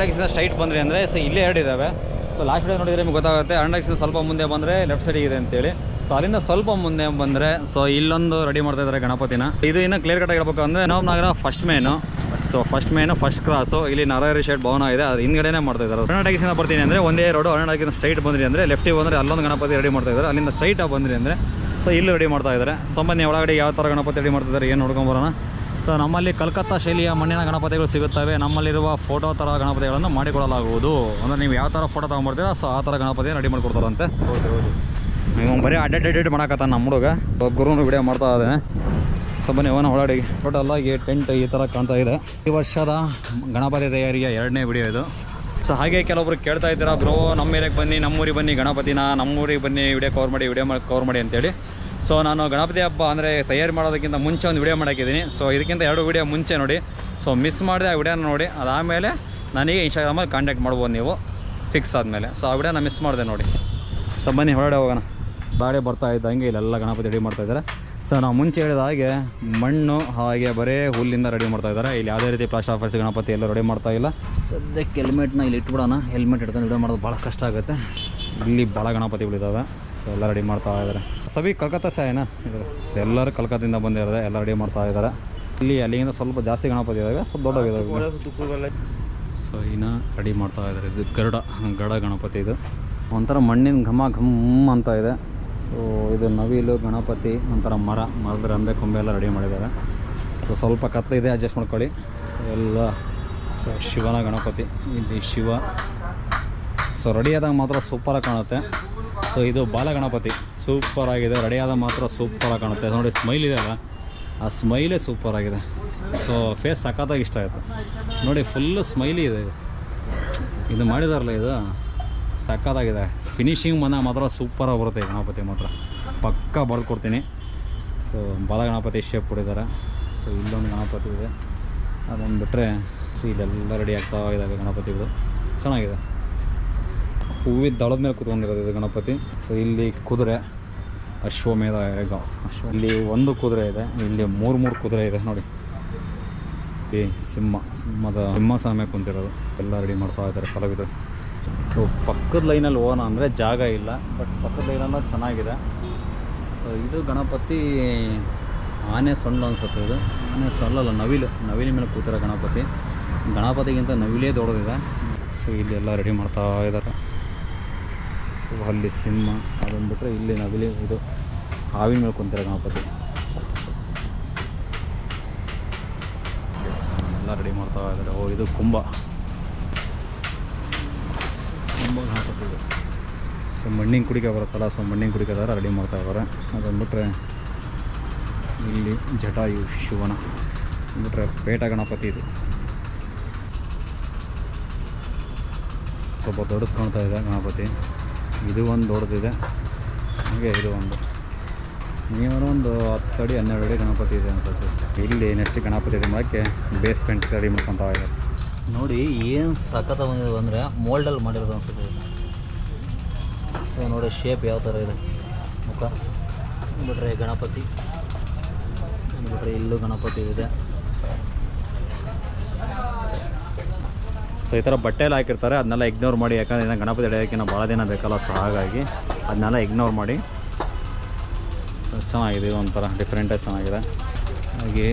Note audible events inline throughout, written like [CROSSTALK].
ಟ್ಯಾಕ್ಸಿನ straight ಬಂದ್ರಿ ಅಂದರೆ so ಇಲ್ಲೇ ಎರಡು ಇದ್ದಾವೆ ಸೊ ಲಾಸ್ಟ್ ವಿಡಿಯೋ ನೋಡಿದ್ರೆ ನಿಮ್ಗೆ ಗೊತ್ತಾಗುತ್ತೆ ಅರಣ್ಯ ಸ್ವಲ್ಪ ಮುಂದೆ ಬಂದರೆ ಲೆಫ್ಟ್ ಸೈಡ್ ಇದೆ ಅಂತೇಳಿ. ಸೊ ಅಲ್ಲಿಂದ ಸ್ವಲ್ಪ ಮುಂದೆ ಬಂದರೆ ಸೊ ಇಲ್ಲೊಂದು ರೆಡಿ ಮಾಡ್ತಾ ಇದ್ದಾರೆ ಗಣಪತಿನ. ಇದು ಇನ್ನೂ ಕ್ಲಿಯರ್ ಕಟ್ ಹೇಳ್ಬೇಕು ಅಂದರೆ ನಾವು ನಗರ first main so first main first cross ಇಲ್ಲಿ ನರಹರಿ ಶೇಡ್ ಭವನ ಇದೆ, ಅದು ಹಿಂದ್ಗಡೆನೇ ಮಾಡ್ತಾ ಇದ್ದಾರೆ. ಅರಣ್ಯ ಟ್ಯಾಕ್ಸಿನ ಬರ್ತೀನಿ ಅಂದರೆ, ಒಂದೇ ರೋಡು ಟ್ಯಾಕ್ಸಿನ ಸ್ಟ್ರೈಟ್ ಬಂದ್ರಿ ಅಂದರೆ ಲೆಫ್ಟಿಗೆ ಬಂದರೆ ಅಲ್ಲೊಂದು ಗಣಪತಿ ರೆಡಿ ಮಾಡ್ತಾ ಇದ್ದಾರೆ. ಅಲ್ಲಿಂದ ಸ್ಟ್ರೈಟಾಗಿ ಬಂದ್ರಿ ಅಂದರೆ ಸೊ ಇಲ್ಲಿ ರೆಡಿ ಮಾಡ್ತಾ ಇದ್ದಾರೆ. ಸಂಬಂಧಿ, ಒಳಗಡೆ ಯಾವ ಥರ ಗಣಪತಿ ರೆಡಿ ಮಾಡ್ತಿದ್ದಾರೆ ಏನು ನೋಡ್ಕೊಂಬರೋಣ ಸೊ ನಮ್ಮಲ್ಲಿ ಕಲ್ಕತ್ತಾ ಶೈಲಿಯ ಮಣ್ಣಿನ ಗಣಪತಿಗಳು ಸಿಗುತ್ತವೆ. ನಮ್ಮಲ್ಲಿರುವ ಫೋಟೋ ಥರ ಗಣಪತಿಗಳನ್ನು ಮಾಡಿಕೊಡಲಾಗುವುದು. ಅಂದರೆ ನೀವು ಯಾವ ಥರ ಫೋಟೋ ತೊಗೊಂಬರ್ತೀರಾ, ಸೊ ಆ ಥರ ಗಣಪತಿ ರೆಡಿ ಮಾಡಿಕೊಡ್ತಾರಂತೆ. ಓಕೆ ಓಕೆ ನೀವು ಬರೀ ಅಡ್ಡ ಅಡ್ಡೆಡ್ ಮಾಡಕತ್ತಾನ ನಮ್ಮ ಹುಡುಗ. ಗುರುನು ವಿಡಿಯೋ ಮಾಡ್ತಾ ಇದ್ದಾನೆ ಸೊ ಬನ್ನಿ, ಅವನ ಒಳಗಡೆ. ಟೋಟಲ್ ಆಗಿ ಟೆಂಟ್ ಈ ಥರ ಕಾಣ್ತಾ ಇದೆ. ಈ ವರ್ಷದ ಗಣಪತಿ ತಯಾರಿಯ ಎರಡನೇ ವಿಡಿಯೋ ಇದು. ಸೊ ಹಾಗೆ ಕೆಲವೊಬ್ರು ಕೇಳ್ತಾ ಇದ್ದೀರಾ, ಬ್ರೋ, ನಮ್ಮ ಏರಿಯಾಗೆ ಬನ್ನಿ, ನಮ್ಮೂರಿಗೆ ಬನ್ನಿ, ಗಣಪತಿನ, ನಮ್ಮೂರಿಗೆ ಬನ್ನಿ ವಿಡಿಯೋ ಕವರ್ ಮಾಡಿ ವಿಡಿಯೋ ಮಾಡಿ ಕವರ್ ಮಾಡಿ ಅಂತೇಳಿ. ಸೊ ನಾನು ಗಣಪತಿ ಹಬ್ಬ ಅಂದರೆ ತಯಾರಿ ಮಾಡೋದಕ್ಕಿಂತ ಮುಂಚೆ ಒಂದು ವಿಡಿಯೋ ಮಾಡೋಕ್ಕಿದ್ದೀನಿ. ಸೊ ಇದಕ್ಕಿಂತ ಎರಡು ವಿಡಿಯೋ ಮುಂಚೆ ನೋಡಿ. ಸೊ ಮಿಸ್ ಮಾಡಿದೆ ಆ ವಿಡಿಯೋನ ನೋಡಿ. ಅದಾದಮೇಲೆ ನನಗೆ ಇನ್ಸ್ಟಾಗ್ರಾಮಲ್ಲಿ ಕಾಂಟ್ಯಾಕ್ಟ್ ಮಾಡ್ಬೋದು ನೀವು. ಫಿಕ್ಸ್ ಆದಮೇಲೆ. ಸೊ ಆ ವಿಡಿಯೋನ ಮಿಸ್ ಮಾಡಿದೆ ನೋಡಿ. ಸೊ ಬನ್ನಿ, ಹೊರಗಡೆ ಹೋಗೋಣ. ಬಾಡಿ ಬರ್ತಾ ಇದ್ದಂಗೆ ಇಲ್ಲೆಲ್ಲ ಗಣಪತಿ ರೆಡಿ ಮಾಡ್ತಾ ಇದ್ದಾರೆ. ಸೊ ನಾವು ಮುಂಚೆ ಹೇಳಿದ ಹಾಗೆ ಮಣ್ಣು ಹಾಗೆ ಬರೇ ಹುಲ್ಲಿಂದ ರೆಡಿ ಮಾಡ್ತಾ ಇದ್ದಾರೆ. ಇಲ್ಲಿ ಯಾವುದೇ ರೀತಿ ಪ್ಲಾಸ್ಟರ್ ಆಫರ್ಸ್ ಗಣಪತಿ ಎಲ್ಲ ರೆಡಿ ಮಾಡ್ತಾ ಇಲ್ಲ. ಸದ್ಯಕ್ಕೆ ಹೆಲ್ಮೆಟ್ನ ಇಲ್ಲಿ ಇಟ್ಬಿಡೋಣ. ಹೆಲ್ಮೆಟ್ ಇಟ್ಕೊಂಡು ವಿಡಿಯೋ ಮಾಡೋದು ಭಾಳ ಕಷ್ಟ ಆಗುತ್ತೆ. ಇಲ್ಲಿ ಭಾಳ ಉಳಿದಾವೆ ಸೊ ಎಲ್ಲ ರೆಡಿ ಮಾಡ್ತಾ ಇದ್ದಾರೆ. ಸಭಿ ಕಲ್ಕತ್ತಾ ಸಹ ಇದು ಎಲ್ಲರೂ ಕಲ್ಕತ್ತಿಂದ ಬಂದಿರೋದೆ ಎಲ್ಲ ರೆಡಿ ಮಾಡ್ತಾ ಇದ್ದಾರೆ. ಇಲ್ಲಿ ಅಲ್ಲಿಂದ ಸ್ವಲ್ಪ ಜಾಸ್ತಿ ಗಣಪತಿ ಇದ್ದಾವೆ. ಸ್ವಲ್ಪ ದೊಡ್ಡವಿದ್ದಾವೆ ಸೊ ಇನ್ನು ರೆಡಿ ಮಾಡ್ತಾ ಇದ್ದಾರೆ. ಇದು ಗರುಡ ಗರುಡ ಗಣಪತಿ ಇದು. ಒಂಥರ ಮಣ್ಣಿನ ಘಮ ಘಮ್ ಅಂತ ಇದೆ. ಸೊ ಇದು ನವಿಲು, ಗಣಪತಿ, ಒಂಥರ ಮರ, ಮರದ ರಂಬೆ ಕೊಂಬೆ ಎಲ್ಲ ರೆಡಿ ಮಾಡಿದ್ದಾರೆ. ಸೊ ಸ್ವಲ್ಪ ಕತ್ತಲಿದೆ ಅಡ್ಜಸ್ಟ್ ಮಾಡ್ಕೊಳ್ಳಿ. ಸೊ ಎಲ್ಲ ಸೊ ಶಿವನ ಗಣಪತಿ, ಇಲ್ಲಿ ಶಿವ. ಸೊ ರೆಡಿಯಾದಾಗ ಮಾತ್ರ ಸೂಪರಾಗಿ ಕಾಣುತ್ತೆ. ಸೊ ಇದು ಬಾಲ ಗಣಪತಿ ಸೂಪರ್ ಆಗಿದೆ. ರೆಡಿಯಾದಾಗ ಮಾತ್ರ ಸೂಪರಾಗಿ ಕಾಣುತ್ತೆ. ನೋಡಿ ಸ್ಮೈಲ್ ಇದೆ ಅಲ್ಲ? ಆ ಸ್ಮೈಲೇ ಸೂಪರ್ ಆಗಿದೆ. ಸೊ ಫೇಸ್ ಸಖತ್ತಾಗಿ ಇಷ್ಟ ಆಯಿತು. ನೋಡಿ ಫುಲ್ಲು ಸ್ಮೈಲಿ ಇದು. ಇದು ಮಾಡಿದಾರಲ್ಲ ಇದು? ಸಖತ್ತಾಗಿದೆ. ಫಿನಿಶಿಂಗ್ ಬಂದಾಗ ಮಾತ್ರ ಸೂಪರಾಗಿ ಬರುತ್ತೆ ಗಣಪತಿ ಮಾತ್ರ. ಪಕ್ಕ ಬರ್ಕೊಡ್ತೀನಿ ಸೊ ಬಾಲ ಗಣಪತಿ ಶೇಪ್ ಕೊಟ್ಟಿದ್ದಾರೆ. ಸೊ ಇಲ್ಲೊಂದು ಗಣಪತಿ ಇದೆ. ಅದನ್ನು ಬಿಟ್ಟರೆ ಸೊ ಇಲ್ಲೆಲ್ಲ ರೆಡಿ ಆಗ್ತಾ ಇದ್ದಾವೆ ಗಣಪತಿಗಳು. ಚೆನ್ನಾಗಿದೆ. ಹೂವಿನ ದಳದ ಮೇಲೆ ಕೂತ್ಕೊಂಡಿರೋದು ಇದು ಗಣಪತಿ. ಸೊ ಇಲ್ಲಿ ಕುದುರೆ, ಅಶ್ವಮೇಧ ಎರೆಗಾವ್. ಅಶ್ವ ಇಲ್ಲಿ ಒಂದು ಕುದುರೆ ಇದೆ. ಇಲ್ಲಿ ಮೂರು ಮೂರು ಕುದುರೆ ಇದೆ ನೋಡಿ. ಈ ಸಿಂಹ, ಸಿಂಹದ ಸಿಂಹ ಮೇಲೆ ಕುಂತಿರೋದು. ಎಲ್ಲ ರೆಡಿ ಮಾಡ್ತಾ ಇದ್ದಾರೆ ಕಲಾವಿದರು ಸೊ ಪಕ್ಕದ ಲೈನಲ್ಲಿ ಹೋಗೋಣ ಅಂದರೆ ಜಾಗ ಇಲ್ಲ ಬಟ್ ಪಕ್ಕದ ಲೈನಲ್ಲ ಚೆನ್ನಾಗಿದೆ. ಸೊ ಇದು ಗಣಪತಿ ಆನೆ ಸೊಳ್ಳು ಅನ್ಸುತ್ತೆ ಇದು. ಆನೆ ಸೊಳ್ಳಲ್ಲ ನವಿಲು, ನವಿಲಿನ ಮೇಲೆ ಕೂತಿರೋ ಗಣಪತಿ. ಗಣಪತಿಗಿಂತ ನವಿಲೇ ದೊಡ್ಡದಿದೆ. ಸೊ ಇಲ್ಲಿ ಎಲ್ಲ ರೆಡಿ ಮಾಡ್ತಾ ಇದ್ದಾರೆ. ಸೊ ಅಲ್ಲಿ ಸಿಂಹ ಅದನ್ನು ಬಿಟ್ಟರೆ ಇಲ್ಲಿ ನವಿಲಿ, ಇದು ಹಾವಿನ ಮೇಲೆ ಕುಂತಿರೋ ಗಣಪತಿ. ಎಲ್ಲ ರೆಡಿ ಮಾಡ್ತಾ ಇದ್ದಾರೆ. ಓ, ಇದು ಕುಂಭ. ಗಣಪತಿ ಇದು ಸೊ ಮಣ್ಣಿನ ಕುಡಿಕೆ ಬರುತ್ತಲ್ಲ, ಸೊ ಮಣ್ಣಿನ ಕುಡಿಕೆ ಥರ ರೆಡಿ ಮಾಡ್ತಾ ಇದ್ದಾರೆ ಅದನ್ನು ಬಿಟ್ಟರೆ ಇಲ್ಲಿ ಜಟಾಯು ಶಿವನ. ಬಿಟ್ಟರೆ ಪೇಟ ಗಣಪತಿ ಇದು. ಸ್ವಲ್ಪ ದೊಡ್ಡದು ಕಾಣ್ತಾ ಇದೆ ಗಣಪತಿ. ಇದು ಒಂದು ದೊಡ್ಡದಿದೆ. ಹಾಗೆ ಇದು ಒಂದು. ನೀವೂ ಒಂದು ಹತ್ತು ಅಡಿ ಹನ್ನೆರಡು ಅಡಿ ಗಣಪತಿ ಇದೆ ಅನ್ಸುತ್ತೆ. ಇಲ್ಲಿ ನೆಕ್ಸ್ಟ್ ಗಣಪತಿ ಮಾಡೋಕ್ಕೆ ಬೇಸ್ಮೆಂಟ್ ರೆಡಿ ಮಾಡ್ಕೊತಾ ಇದ್ದಾರೆ. ನೋಡಿ ಏನು ಸಖತ್ತ ಬಂದಿದೆ ಅಂದರೆ ಮೋಲ್ಡಲ್ಲಿ ಮಾಡಿರೋದು ಅನಿಸುತ್ತೆ ಸೊ ನೋಡಿ ಶೇಪ್ ಯಾವ ಥರ ಇದೆ. ಮುಖ. ಬಿಟ್ರೆ ಗಣಪತಿ. ಬಿಟ್ರೆ ಇಲ್ಲೂ ಗಣಪತಿ ಇದೆ. ಸೊ ಈ ಥರ ಬಟ್ಟೆಯಲ್ಲಿ ಹಾಕಿರ್ತಾರೆ. ಅದನ್ನೆಲ್ಲ ಇಗ್ನೋರ್ ಮಾಡಿ. ಯಾಕಂದರೆ ಇನ್ನು ಗಣಪತಿ ಎಡೆಯೋಕ್ಕಿಂತ ಭಾಳ ದಿನ ಬೇಕಲ್ಲ. ಸೊ ಹಾಗಾಗಿ ಅದನ್ನೆಲ್ಲ ಇಗ್ನೋರ್ ಮಾಡಿ. ಚೆನ್ನಾಗಿದೆ. ಇದು ಒಂಥರ ಡಿಫ್ರೆಂಟಾಗಿ ಚೆನ್ನಾಗಿದೆ. ಹಾಗೆ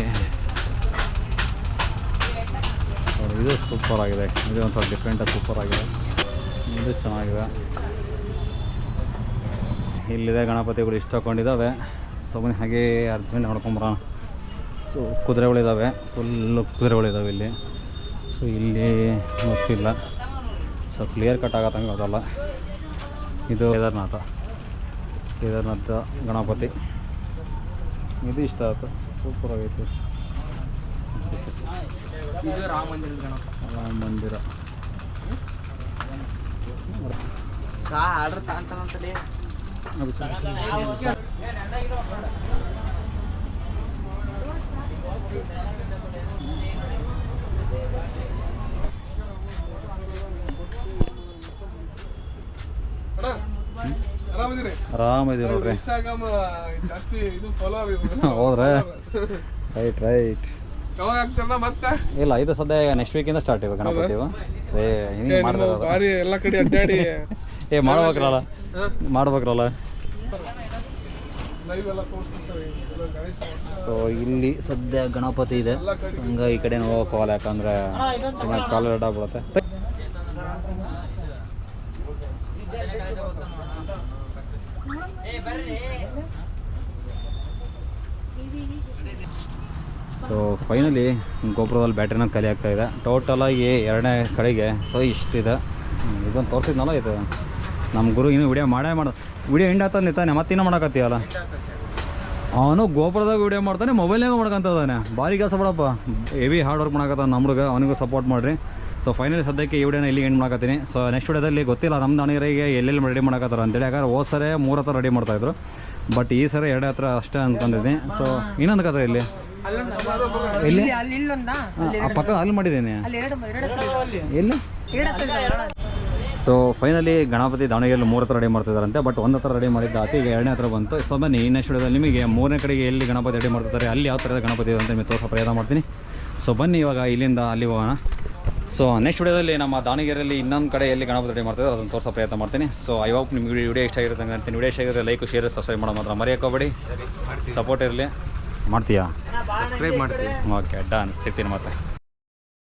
ಇದು ಸೂಪರ್ ಆಗಿದೆ. ಇದು ಒಂಥರ ಡಿಫ್ರೆಂಟಾಗಿ ಸೂಪರ್ ಆಗಿದೆ. ಇದು ಚೆನ್ನಾಗಿದೆ. ಇಲ್ಲಿದೆ ಗಣಪತಿಗಳು ಇಷ್ಟಕೊಂಡಿದ್ದಾವೆ ಸೊ ಬನ್ನಿ ಹಾಗೆ ಅರ್ಜೆಂಟ್ ನೋಡ್ಕೊಂಬರೋಣ ಸೊ ಕುದುರೆಗಳಿದ್ದಾವೆ ಫುಲ್ಲು ಕುದುರೆಗಳಿದ್ದಾವೆ ಇಲ್ಲಿ. ಸೊ ಇಲ್ಲಿ ಗೊತ್ತಿಲ್ಲ. ಸೊ ಕ್ಲಿಯರ್ ಕಟ್ ಆಗತ್ತಂಗೆ ಅದಲ್ಲ ಇದು ಕೇದಾರ್ನಾಥ. ಕೇದಾರ್ನಾಥ ಗಣಪತಿ. ಇದು ಇಷ್ಟ ಆಯಿತು. ಸೂಪರ್ ಆಗೈತೆ. ಇದು ರಾಮ ಮಂದಿರ ರಾಮ ಮಂದಿರ. ಸಾ ಆರ್ಡರ್ ತಾಂತಾನಂತಲೇ ಅದು ಸರಿ. ಆರಾಮಿದ್ದೀರಿ ಆರಾಮಿದೆ ನೋಡ್ರಿ. ಇನ್ಸ್ಟಾಗ್ರಾಮ್ ಜಾಸ್ತಿ ಇದು ಫಾಲೋ ಹೌದ್ರಾ? [LAUGHS] ರೈಟ್ ರೈಟ್ ಯಾವಾಗ ಆಗ್ತಾರಲ್ಲ ಮತ್ತೆ? ಇಲ್ಲ ಇದು ಸದ್ಯ ನೆಕ್ಸ್ಟ್ ವೀಕಿಂದ ಸ್ಟಾರ್ಟ್ ಇವಾಗ ಗಣಪತಿ ಇವು. ಏ ಏ, ಹಿಂಗೆ ನಿಮ್ಮ ಮಾಡ್ತಾರೆ ಭಾರಿ ಎಲ್ಲ ಕಡೆ ಅಡ್ಡಾಡಿ. [LAUGHS] ಏ ಮಾಡ್ಬೇಕ್ರಲ್ಲ. ಮಾಡ್ಬೇಕ್ರಲ್ಲ. ಲೈವ್ ಎಲ್ಲ ತೋರಿಸ್ತಾರೆ ಎಲ್ಲ ಗಣೇಶ ಸೊ ಇಲ್ಲಿ ಸದ್ಯ ಗಣಪತಿ ಇದೆ. ಹಂಗ ಈ ಕಡೆ ಹೋಗಲ್ಲ ಯಾಕಂದ್ರೆ ಸುಮ್ಮನೆ ಕಾಲು ಅಡ್ಡಾಗ್ಬಿಡುತ್ತೆ ಸೊ ಫೈನಲಿ ಗೋಪುರದಲ್ಲಿ ಬ್ಯಾಟ್ರಿನ ಖಾಲಿ ಆಗ್ತಾಯಿದೆ ಟೋಟಲಾಗಿ ಎರಡನೇ ಕಡೆಗೆ ಸೊ ಇಷ್ಟಿದೆ. ಇದೊಂದು ತೋರಿಸಿದ್ನಲ್ಲ ಇದು? ನಮ್ಮ ಗುರು ಇನ್ನೂ ವಿಡಿಯೋ ಮಾಡೇ ಮಾಡ ವಿಡಿಯೋ ಎಂಡ್ ಆಗ್ತದೆ ನಿಂತಾನೆ ಮತ್ತಿನ್ನೂ ಮಾಡಕತ್ತೀಯಲ್ಲ? ಅವನು ಗೋಪುರದಾಗ ವಿಡಿಯೋ ಮಾಡ್ತಾನೆ ಮೊಬೈಲ್ನಾಗ ಮಾಡ್ಕೊಂತದಾನೆ ಭಾರಿ ಕೆಲಸ ಬಿಡಪ್ಪ. ಹೆವಿ ಹಾರ್ಡ್ ವರ್ಕ್ ಮಾಡಕತ್ತಾನ ನಮ್ಮ ಹುಡುಗ, ಅವನಿಗೂ ಸಪೋರ್ಟ್ ಮಾಡಿರಿ. ಸೊ ಫೈನಲಿ ಸದ್ಯಕ್ಕೆ ಈ ವಿಡಿಯೋನ ಇಲ್ಲಿ ಎಂಡ್ ಮಾಡಕತ್ತೀನಿ. ಸೊ ನೆಕ್ಸ್ಟ್ ವಿಡಿಯೋದಲ್ಲಿ ಗೊತ್ತಿಲ್ಲ ನಮ್ಮ ದಾವಣಗೆರೆಗೆ ಎಲ್ಲೆಲ್ಲಿ ರೆಡಿ ಮಾಡಕತ್ತಾರ ಅಂತೇಳಿ. ಯಾಕಂದ್ರೆ ಹೋದ ಸರಿ ಮೂರು ಹತ್ರ ರೆಡಿ ಮಾಡ್ತಾಯಿದ್ರು ಬಟ್ ಈ ಸರಿ ಎರಡು ಹತ್ರ ಅಷ್ಟೇ ಅಂದ್ಕೊಂಡಿದ್ದೀನಿ ಸೊ ಇನ್ನೊಂದು ಕತೆ ಇಲ್ಲಿ. ಇಲ್ಲಿ ಪಕ್ಕ ಅಲ್ಲಿ ಮಾಡಿದ್ದೀನಿ ಎಲ್ಲಿ? ಎರಡು ಸೊ ಫೈನಲಿ ಗಣಪತಿ ದಾವಣಗೆರೆಯಲ್ಲಿ ಮೂರು ಹತ್ರ ರೆಡಿ ಮಾಡ್ತಿದ್ದಾರಂತೆ ಬಟ್ ಒಂದು ಹತ್ರ ರೆಡಿ ಮಾಡಿದ್ದ ಆತ ಈಗ ಎರಡನೇ ಹತ್ರ ಬಂತು. ಸೊ ಬನ್ನಿ ನೆಕ್ಸ್ಟ್ ವಿಡಿಯೋದಲ್ಲಿ ನಿಮಗೆ ಮೂರನೇ ಕಡೆಗೆ ಎಲ್ಲಿ ಗಣಪತಿ ರೆಡಿ ಮಾಡ್ತಿದ್ದಾರೆ ಅಲ್ಲಿ ಯಾವ ಥರದ ಗಣಪತಿ ಇದೆ ಅಂತ ನಿಮಗೆ ತೋರಿಸೋ ಪ್ರಯತ್ನ ಮಾಡ್ತೀನಿ. ಸೊ ಬನ್ನಿ ಇವಾಗ ಇಲ್ಲಿಂದ ಅಲ್ಲಿ ಹೋಗೋಣ. ಸೊ ನೆಕ್ಸ್ಟ್ ವಿಡಿಯೋದಲ್ಲಿ ನಮ್ಮ ದಾವಣಗೆರೆಯಲ್ಲಿ ಇನ್ನೊಂದು ಕಡೆ ಎಲ್ಲಿ ಗಣಪತಿ ರೆಡಿ ಮಾಡ್ತಾರೆ ಅದನ್ನು ತೋರಿಸೋ ಪ್ರಯತ್ನ ಮಾಡ್ತೀನಿ. ಸೊ ಐ ಹೋಪ್ ನಿಮಗೆ ವಿಡಿಯೋ ಇಷ್ಟ ಆಗಿರುತ್ತೆ ಅಂತ ಅಂತೀನಿ ವಿಡಿಯೋ ಇಷ್ಟ ಆಗಿದ್ರೆ ಲೈಕ್ ಶೇರ್ ಸಬ್ಸ್ಕ್ರೈಬ್ ಮಾಡೋ ಮಾತ್ರ ಮರೆಯೋಕೋಬೇಡಿ ಸಪೋರ್ಟ್ ಇರಲಿ. ಮಾಡ್ತೀಯಾ? ಸಬ್ಸ್ಕ್ರೈಬ್ ಮಾಡ್ತೀನಿ ಓಕೆ ಡನ್ ಸಿಗ್ತೀನಿ ಮತ್ತೆ.